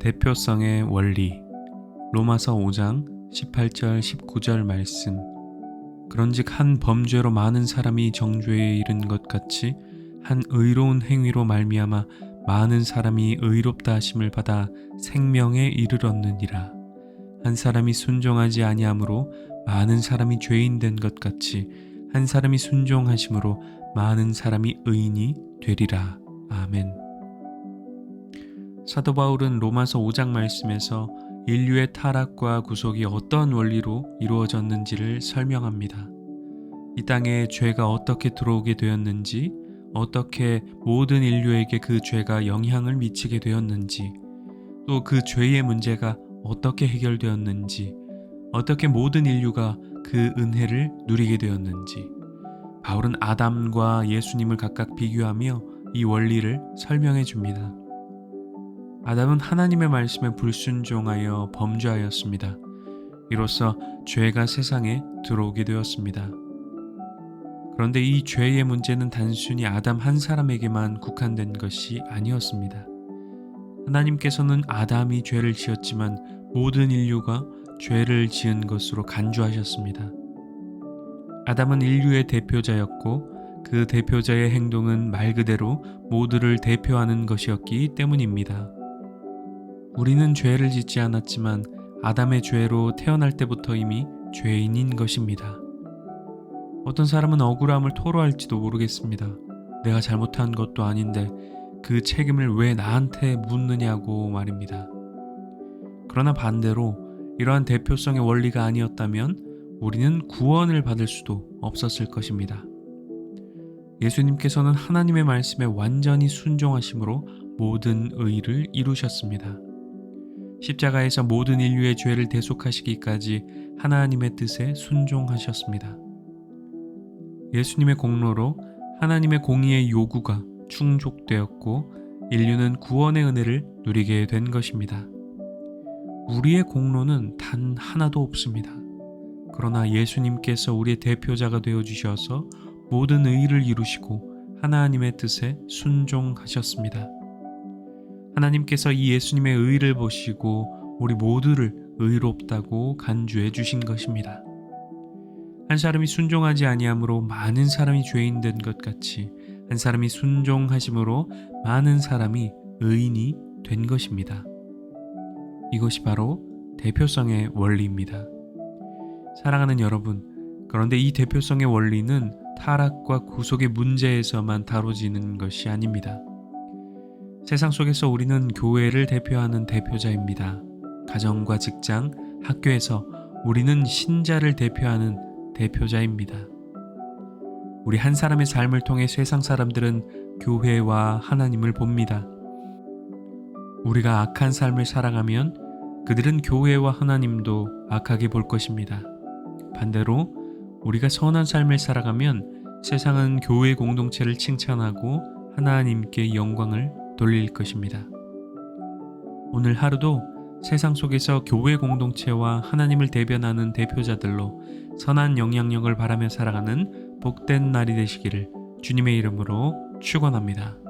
대표성의 원리 로마서 5장 18절 19절 말씀. 그런즉 한 범죄로 많은 사람이 정죄에 이른 것 같이 한 의로운 행위로 말미암아 많은 사람이 의롭다 하심을 받아 생명에 이르렀느니라. 한 사람이 순종하지 아니함으로 많은 사람이 죄인 된 것 같이 한 사람이 순종하심으로 많은 사람이 의인이 되리라 아멘 사도 바울은 로마서 5장 말씀에서 인류의 타락과 구속이 어떤 원리로 이루어졌는지를 설명합니다. 이 땅에 죄가 어떻게 들어오게 되었는지, 어떻게 모든 인류에게 그 죄가 영향을 미치게 되었는지, 또 그 죄의 문제가 어떻게 해결되었는지, 어떻게 모든 인류가 그 은혜를 누리게 되었는지, 바울은 아담과 예수님을 각각 비교하며 이 원리를 설명해 줍니다. 아담은 하나님의 말씀에 불순종하여 범죄하였습니다. 이로써 죄가 세상에 들어오게 되었습니다. 그런데 이 죄의 문제는 단순히 아담 한 사람에게만 국한된 것이 아니었습니다. 하나님께서는 아담이 죄를 지었지만 모든 인류가 죄를 지은 것으로 간주하셨습니다. 아담은 인류의 대표자였고 그 대표자의 행동은 말 그대로 모두를 대표하는 것이었기 때문입니다. 우리는 죄를 짓지 않았지만 아담의 죄로 태어날 때부터 이미 죄인인 것입니다. 어떤 사람은 억울함을 토로할지도 모르겠습니다. 내가 잘못한 것도 아닌데 그 책임을 왜 나한테 묻느냐고 말입니다. 그러나 반대로 이러한 대표성의 원리가 아니었다면 우리는 구원을 받을 수도 없었을 것입니다. 예수님께서는 하나님의 말씀에 완전히 순종하심으로 모든 의를 이루셨습니다. 십자가에서 모든 인류의 죄를 대속하시기까지 하나님의 뜻에 순종하셨습니다. 예수님의 공로로 하나님의 공의의 요구가 충족되었고 인류는 구원의 은혜를 누리게 된 것입니다. 우리의 공로는 단 하나도 없습니다. 그러나 예수님께서 우리의 대표자가 되어 주셔서 모든 의를 이루시고 하나님의 뜻에 순종하셨습니다. 하나님께서 이 예수님의 의를 보시고 우리 모두를 의롭다고 간주해 주신 것입니다. 한 사람이 순종하지 아니함으로 많은 사람이 죄인 된 것 같이 한 사람이 순종하심으로 많은 사람이 의인이 된 것입니다. 이것이 바로 대표성의 원리입니다. 사랑하는 여러분, 그런데 이 대표성의 원리는 타락과 구속의 문제에서만 다뤄지는 것이 아닙니다. 세상 속에서 우리는 교회를 대표하는 대표자입니다. 가정과 직장, 학교에서 우리는 신자를 대표하는 대표자입니다. 우리 한 사람의 삶을 통해 세상 사람들은 교회와 하나님을 봅니다. 우리가 악한 삶을 살아가면 그들은 교회와 하나님도 악하게 볼 것입니다. 반대로 우리가 선한 삶을 살아가면 세상은 교회 공동체를 칭찬하고 하나님께 영광을 돌릴 것입니다. 오늘 하루도 세상 속에서 교회 공동체와 하나님을 대변하는 대표자들로 선한 영향력을 바라며 살아가는 복된 날이 되시기를 주님의 이름으로 축원합니다.